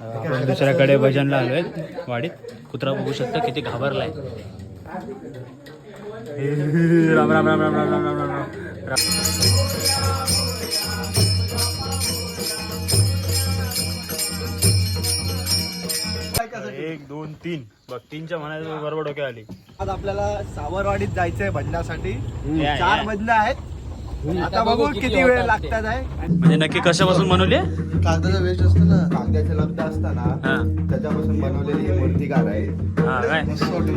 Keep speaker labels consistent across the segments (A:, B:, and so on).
A: आपण दुसऱ्याकडे भजनला आलोय वाडीत कुत्रा बघू शकता किती घाबरलाय. राम राम राम राम राम राम राम राम. राम एक दोन तीन. बघ तीनच्या म्हणायचं बरोबर डोक्या आली.
B: आज आपल्याला सावरवाडीत जायचंय भजनासाठी चार. भजन आहेत. आता बघू किती वेळ लागतात आहे.
A: म्हणजे नक्की कशापासून बनवली
B: कागदाचा वेस्ट असतो ना कागदाचे लगदा असताना
A: हा.
B: त्याच्यापासून बनवलेली ही मूर्तिकार आहे.
A: हा काय?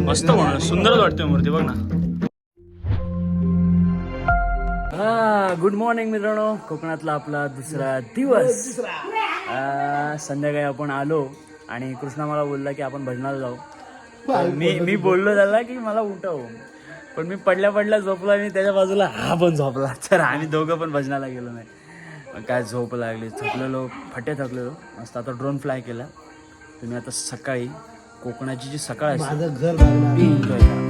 B: मस्त
A: म्हणून सुंदरच वाटते मूर्ती बघ ना. हा गुड मॉर्निंग मित्रांनो. कोकणातला आपला दुसरा दिवस. संध्याकाळी आपण आलो आणि कृष्णा मला बोलला की आपण भजनाला जाऊ. मी मी बोललो त्याला की मला उठव. पण मी पडल्या पडल्या झोपलो आणि त्याच्या बाजूला हा पण झोपला. तर आम्ही दोघं पण भजनाला गेलो नाही. मग काय झोप लागली. थकलेलो फटे थकलेलो. मस्त आता ड्रोन फ्लाय केला. तुम्ही आता सकाळी कोकणाची जी सकाळ असते
B: घर
A: करा.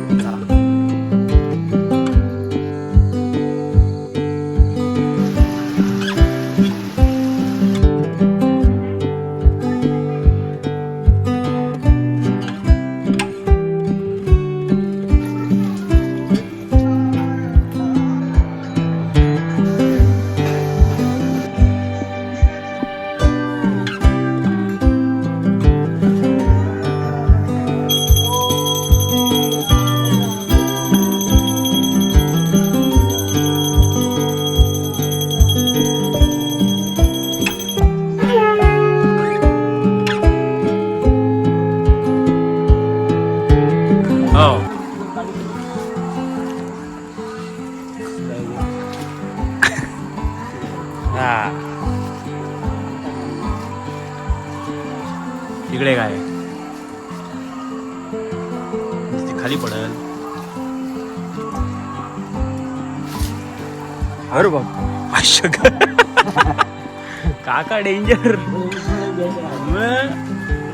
A: काका डेंजर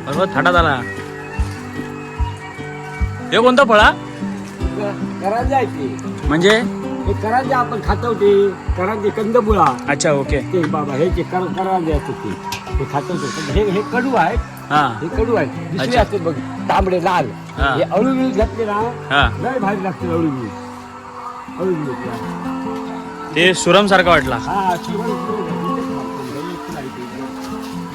A: बरोबर थाटात आला हे कोणता फळा
C: करांजायची
A: म्हणजे?
C: हे करांजा आपण खातो ते करांजे कंदमुळा.
A: अच्छा ओके.
C: ते बाबा हे जे कर करांजे असते ते. हे खातो ते पण हे हे कडू आहे.
A: हा.
C: हे कडू आहे. दुसरे
A: अच्छा.
C: असते बघ तांबडे लाल.
A: हा.
C: हे अळूवीळ घातले ना
A: हा.
C: लय भारी लागते अळूवीळ. अळूवीळ.
A: ते सुरम सारखा वाटला.
C: हा इथेच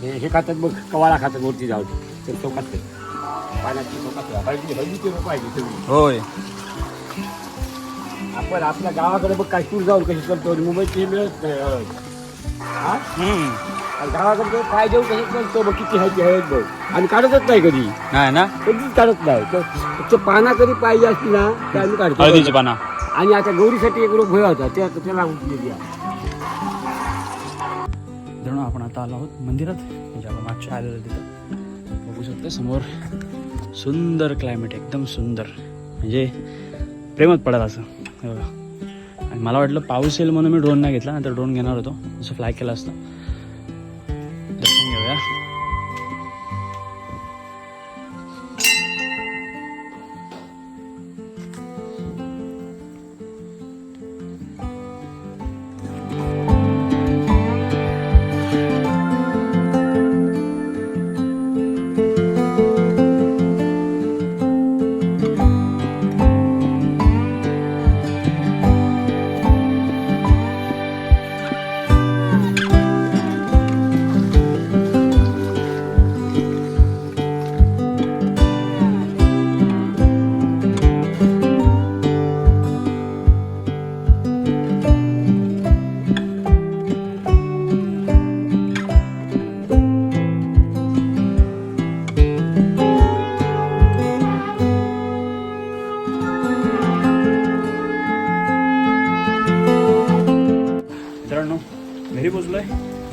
A: हा. हे
C: हे खातात बघ कवाळा खातात मूर्ती जाऊ तर तो खाते पाण्याची पाहिजे सगळी.
A: होय.
C: आपण आपल्या गावाकडे बघ काय टूर जाऊन कशी करतो आणि मुंबईची मिळत नाही हळद हा? गावाकडे काय देऊ कशी करतो बघ किती ह्याची हळद बघ. आणि काढतच नाही कधी.
A: नाही ना?
C: कधीच काढत नाही. तर पाना कधी पाहिजे असती ना ते आम्ही काढतो.
A: पाना.
C: आणि आता गौरीसाठी एक भया होता त्या त्याला उठलेली आहे
A: मित्रांनो आपण आता आलो आहोत मंदिरात. म्हणजे आपण मागच्या आलेलो तिथं. बघू शकतो समोर सुंदर क्लायमेट एकदम सुंदर. म्हणजे प्रेमात पडत असं. बघा. आणि मला वाटलं पाऊस येईल म्हणून मी ड्रोन नाही घेतला नंतर ड्रोन घेणार होतो. जसं फ्लाय केलं असतं. दर्शन घेऊया.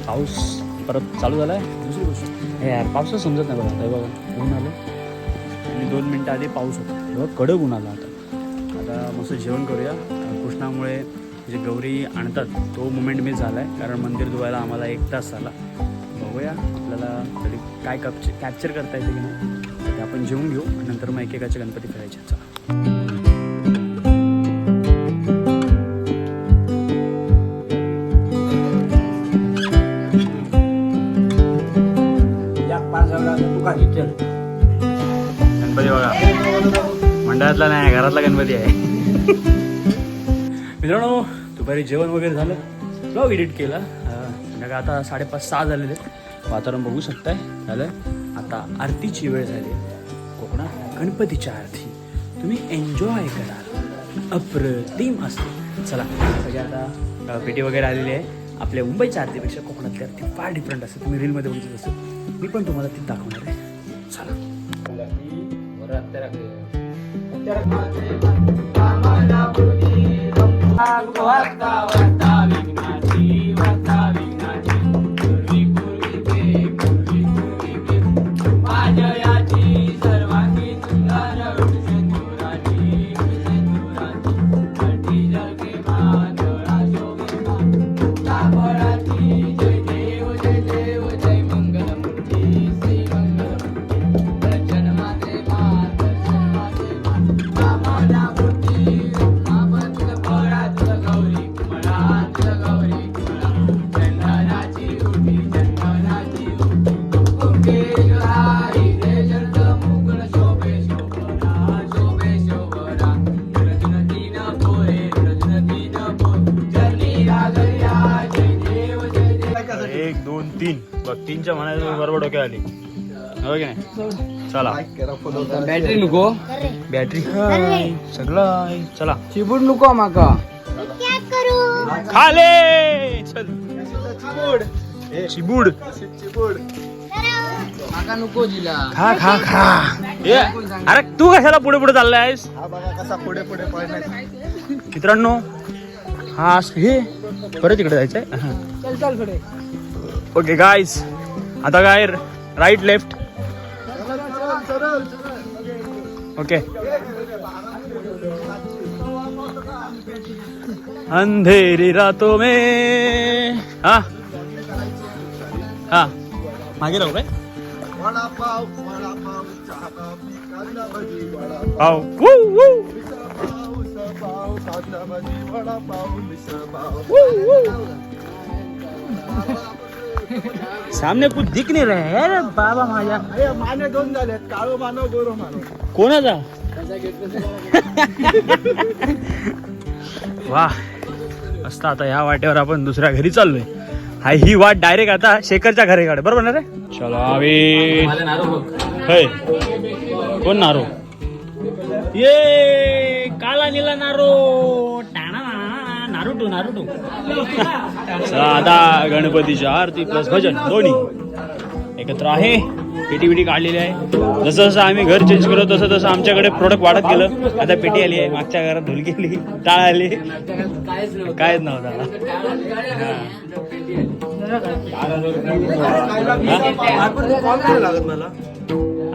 A: पाऊस परत चालू झालाय. दुसरी गोष्ट. हे यार पावसात समजत नाही बघा. हे बघा ऊन आलं आणि दोन मिनटं आधी पाऊस होता. हे बघा कडक ऊन आला आता. आता मस्त जेवण करूया. कृष्णामुळे जे गौरी आणतात तो मुमेंट मिस झाला आहे कारण मंदिर धुवायला आम्हाला एक तास झाला. बघूया आपल्याला तरी काय कॅप्चर कॅप्चर करता येते की नाही. ते आपण जेवून घेऊ नंतर मग एकेकाचे गणपती फिरायचे. चला. मंडळातला नाही घरातला गणपती आहे. मित्रांनो दुपारी जेवण वगैरे झालं. ब्लॉग एडिट केला. संध्याकाळी आता साडेपाच सहा झालेले आहेत. वातावरण बघू शकताय. झालं. आता आरतीची वेळ झाली. कोकणात गणपतीची आरती. तुम्ही एन्जॉय कराल अप्रतिम असते. चला सगळे आता पेटी वगैरे आलेली आहे. आपल्या मुंबईच्या आरतीपेक्षा कोकणातली आरती फार डिफरंट असते. तुम्ही रीलमध्ये बघितलं असेल. मी पण तुम्हाला ती दाखवणार आहे. चला. एक नाही चला.
B: बॅटरी नको.
A: बॅटरी सगळं. चला.
B: चिबूड नको माका.
A: खाले! चल. चिबूड
B: माका नको जिला.
A: खा खा खा. ए, अरे तू कशाला पुढे पुढे चाललाय आहेस?
B: हा बघा कसा पुढे पुढे
A: मित्रांनो हा हे परत इकडे जायचंय?
B: चल चल पुढे.
A: ओके गाईज आता काय? राईट लेफ्ट ओके अंधेरी रातों में। हा। हा। मागे राहू काय
B: वडापाव वडापाव चहा कांदा भजी वडापाव
A: पाव। वू, वू.
B: पाव कांदा
A: सामने कुछ दिख नहीं रहा है। अरे बाबा माझ्या
B: अरे माने दोन झालेत काळो मानो गोरो मानो.
A: कोणाचा? वा मस्त आता ह्या वाटेवर आपण दुसऱ्या घरी चाललोय. हा ही वाट डायरेक्ट आता शेखरच्या घरी बरोबर ना रे? चलो आम्ही होय कोण नारो? ये काला नीला नारो. नारुटू नारुटू आता गणपतीच्या आरती प्लस भजन दोन्ही. एकत्र आहे. पेटी बिटी काढलेली आहे. जसं जसं आम्ही घर चेंज करतो तसं तसं आमच्याकडे प्रोडक्ट वाढत गेलं. आता पेटी आली आहे. मागच्या घरात धुल गेली टाळ आली. कायच नव्हता.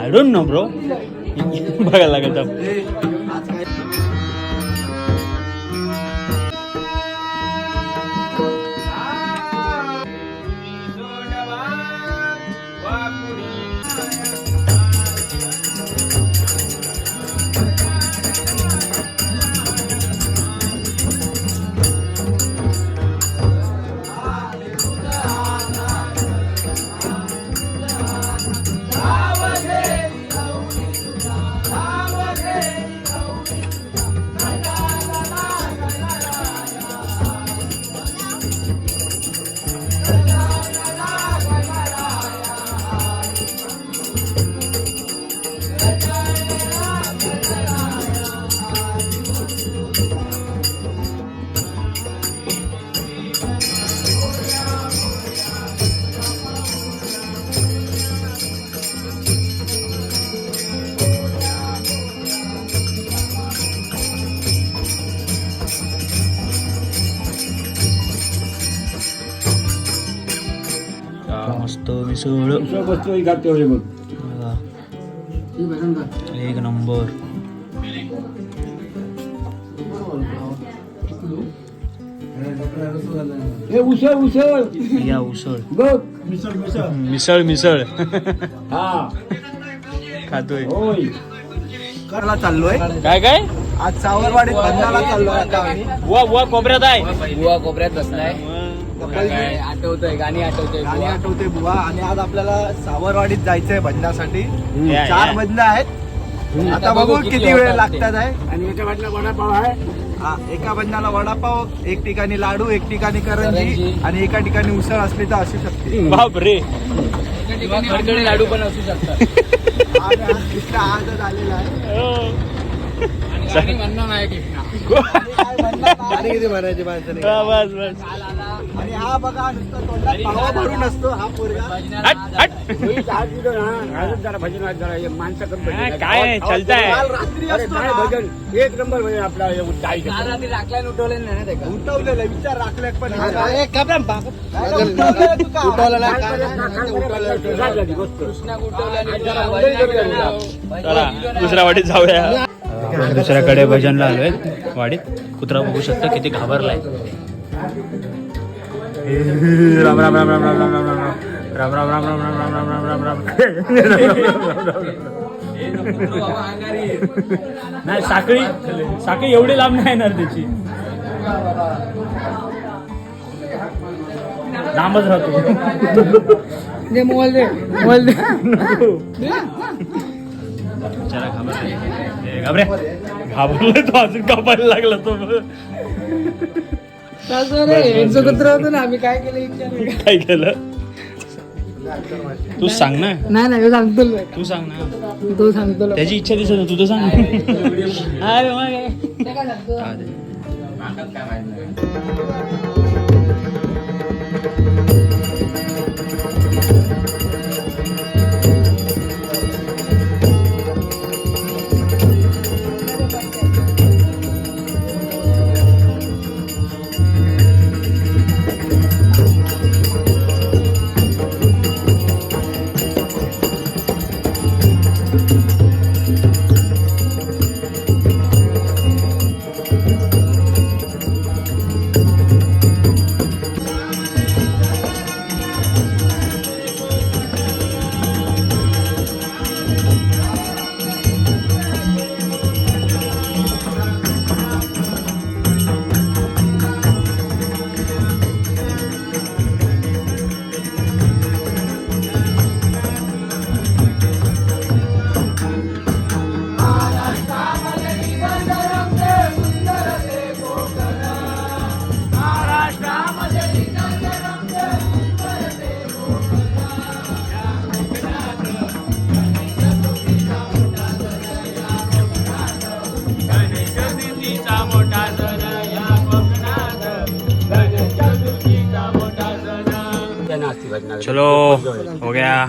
A: आय डोंट नो ब्रो बघायला लागेल
C: मग
A: एक नंबर.
C: हे उसळ उसळ
A: या उसळ. मिसळ मिसळ.
C: हा
A: खातोय.
C: होय
B: करायला चाललोय
A: काय काय?
B: आज सावरवाडीत बंधाला चाललोय आता आम्ही.
A: बुवा बुवा कोपऱ्यात आहे.
D: बुवा कोपऱ्यात बसलाय. काय आठवतोय? गाणी आठवतोय
B: गाणी. आठवते बुवा. आणि आज आपल्याला सावरवाडीत जायचंय बंधासाठी
A: या,
B: चार
A: या.
B: बंध आहेत आता बघू किती वेळ लागतात आहे.
C: आणि याच्या वाटला वडापाव आहे.
B: हा, एका बंधाला वडापाव एक ठिकाणी लाडू एक ठिकाणी करंजी
D: करंजी.
B: आणि एका ठिकाणी उसळ असली तर असू शकते.
A: बाप रे.
D: किंवा खडखडे लाडू पण असू शकतात.
B: आज- कृष्णा आजच आलेला आहे.
D: आणि गाणी म्हणणार नाही कृष्णा.
B: काय म्हणणार किती म्हणायचे माणसाने
A: बस बस
B: आणि हा बघा नुसता तोंडात पावा भरून असतो हा पोरगा.
A: हट हट.
C: मी चहा पिलो ना अजून जरा भजन वाज जरा हे माणसं कमी भजन
A: हा,
C: आहे.
A: काय
C: आवाज- आवाज-
A: चलताय.
B: काल रात्री
C: अरे
B: असतो
C: काय
B: ना.
C: भजन. एक नंबर भजन आपला
D: रात्री राखल्यान उठवलेलं नाही ना ते का
B: उठवलेलं विचार पण.
C: काय
B: उठवलेलं तू का?
D: तुला.
A: चला दुसऱ्या वाडीत जाऊया. आपण दुसऱ्याकडे भजनला आलोय. वाडीत कुत्रा बघू शकता किती घाबरलाय. राम राम राम राम राम राम राम राम राम राम राम राम राम राम राम राम राम राम नाही साखळी साखळी एवढी लांब नाही येणार त्याची लांबच राहतो
D: दे मोबाईल दे मोबाईल दे
A: घाबरे घाबरलाय तो अजून कापायला लागला तो
D: होतं ना आम्ही काय केलं विचार
A: काय केलं? तू सांग ना.
D: नाही नाही सांगतो
A: तू सांग ना.
D: तो सांगतो
A: त्याची इच्छा दिसत तू तर सांग. अरे मग. चलो हो गया।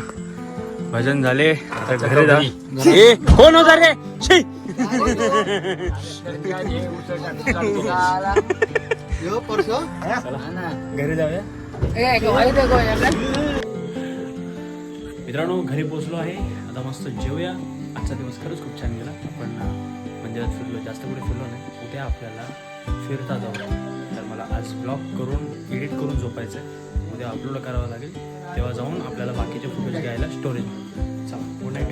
A: भजन झाले आता घरी जा। ए कोण होता रे।
B: परसो?
A: घरी जाऊया मित्रांनो घरी पोहोचलो आहे. आता मस्त जेवूया. आजचा दिवस खरंच खूप छान गेला. आपण अं, मंदिरात फिरलो. जास्त कुठे फिरलो नाही. उद्या आपल्याला फिरता जाऊ. तर मला आज ब्लॉग करून एडिट करून झोपायचं आहे अपलोड करावं लागेल. तेव्हा जाऊन आपल्याला बाकीचे फोटोज घ्यायला स्टोरेज चला पुढे